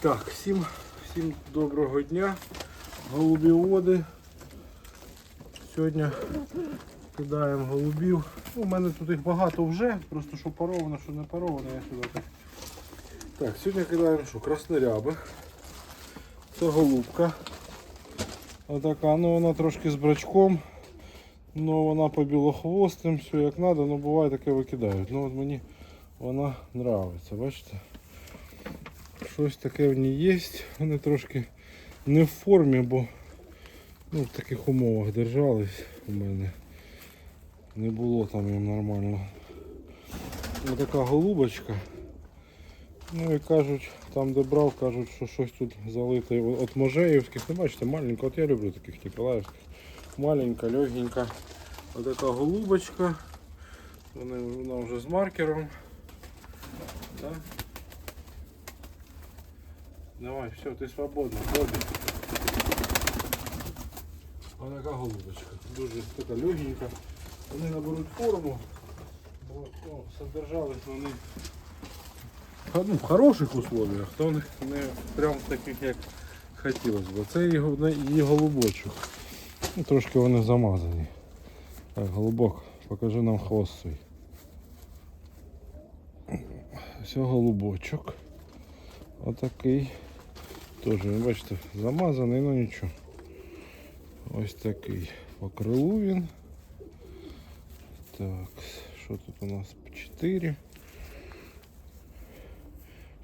Так, всім, всім доброго дня. Голубі води. Сьогодні кидаємо голубів. Ну, У мене тут їх багато вже, просто що паровано, що не паровано, я сюди так. Так, сьогодні кидаємо що? Краснорябих. Це голубка. Отака, ну вона трошки з брачком. Ну вона по білохвостим, все як треба, ну буває таке викидають. Ну от мені вона нравиться, бачите? Щось таке в ній є. Вони трошки не в формі, бо ну, в таких умовах держались у мене. Не було там їм нормально. Ось така голубочка. Ну і кажуть, там де брав, кажуть, що щось тут залите от Можеївських. Не бачите, маленька, от я люблю таких Ніколаївських. Маленька, легенька. Ось така голубочка. Вона, вже з маркером. Да? Давай, все, ти свободна, Бобі. Ось така голубочка. Дуже така легенька. Вони наберуть форму. Бо ну, содержались вони ну, в хороших условиях, то не, не прям таких, як хотілося б. Це її голубочок. Ну, трошки вони замазані. Так, голубок, покажи нам хвост свій. Все, голубочок. Отакий. Теж, ви бачите, замазаний, ну нічого. Ось такий. По крилу він. Так, що тут у нас? 4.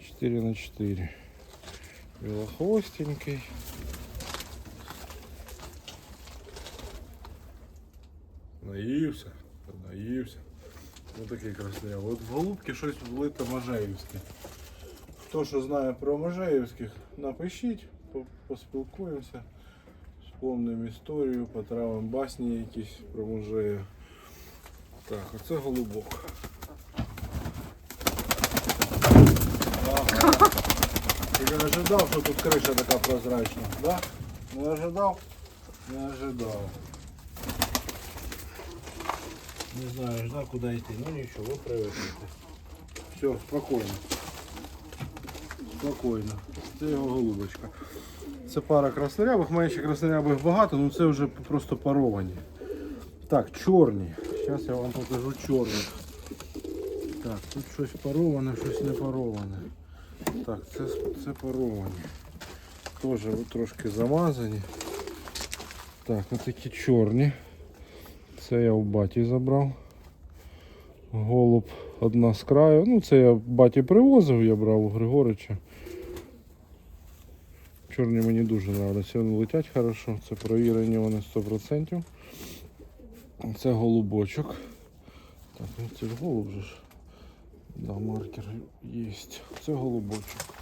4 на 4. Белохвостенький. Наївся, наївся. Ось такий красний. От в голубки щось влито Можаївське. Хто що знає про Можаївських, напишіть, поспілкуємося, вспомнимо історію, потравимо басні якісь про Можеїв. Так, оце голубок. Ага. Ти не ожидав, що тут криша така прозрачна, да? Не ожидав? Не ожидав. Не знаю, ждав куди йти. Ну нічого, ви привикнете. Все, спокійно. Спокійно. Це його голубочка. Це пара краснорябих, має ще краснорябих багато, ну це вже просто паровані. Так, чорні. Зараз я вам покажу чорних. Так, тут щось пароване, щось не пароване. Так, це, це паровані. Теж трошки замазані. Так, ось такі чорні. Це я у баті забрав. Голуб одна з краю. Ну, це я баті привозив, я брав у Григорича. Чорні мені дуже подобаються. Вони летять хорошо. Це провірені вони 100%. Це голубочок. Так, ну це ж голуб же ж. Да, маркер є. Це голубочок.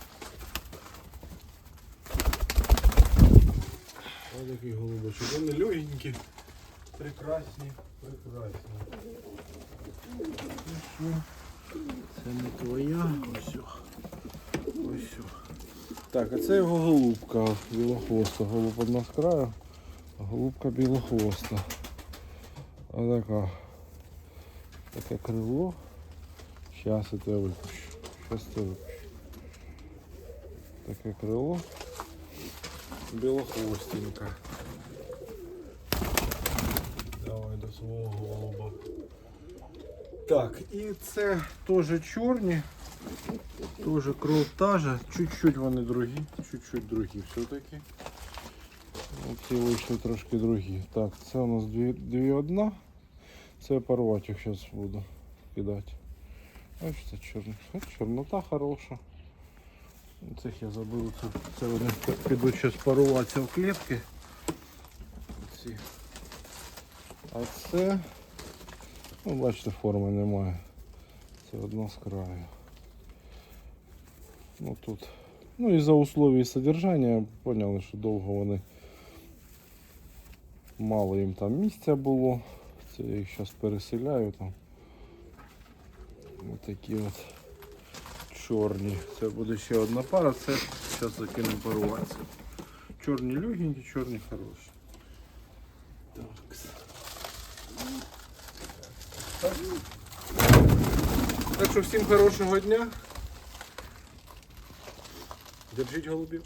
Ось такий голубочок. Вони легенькі, прекрасні, прекрасні. Що, Це не твоя, ось. Ось. Так, а це його голубка білохвоста. Голуб одна з краю, а голубка білохвоста. Отака. Таке крило. Зараз я тебе випущу. Зараз тебе випущу. Таке крило. Білохвостенька. Давай до свого голуба. Так, і це теж чорні. Теж кров. Чуть-чуть вони другі. Чуть-чуть другі все-таки. Ці вийшли трошки другі. Так, це у нас дві, дві одна. Це порвати їх зараз буду кидати. Ось це чорний. Чорнота хороша. Цих я забив. Це вони підуть зараз паруватися в клітки. Ці. А це, ну бачите, форми немає. Це одна з краю. Ну тут. Ну і за условий содержання поняли, що довго вони мало їм там місця було. Це я їх зараз переселяю там. Ось такі от чорні. Це буде ще одна пара, це зараз закинемо паруватися. Чорні легенькі, чорні хороші. Так. Так. Що всім хорошого дня. Держіть голубів.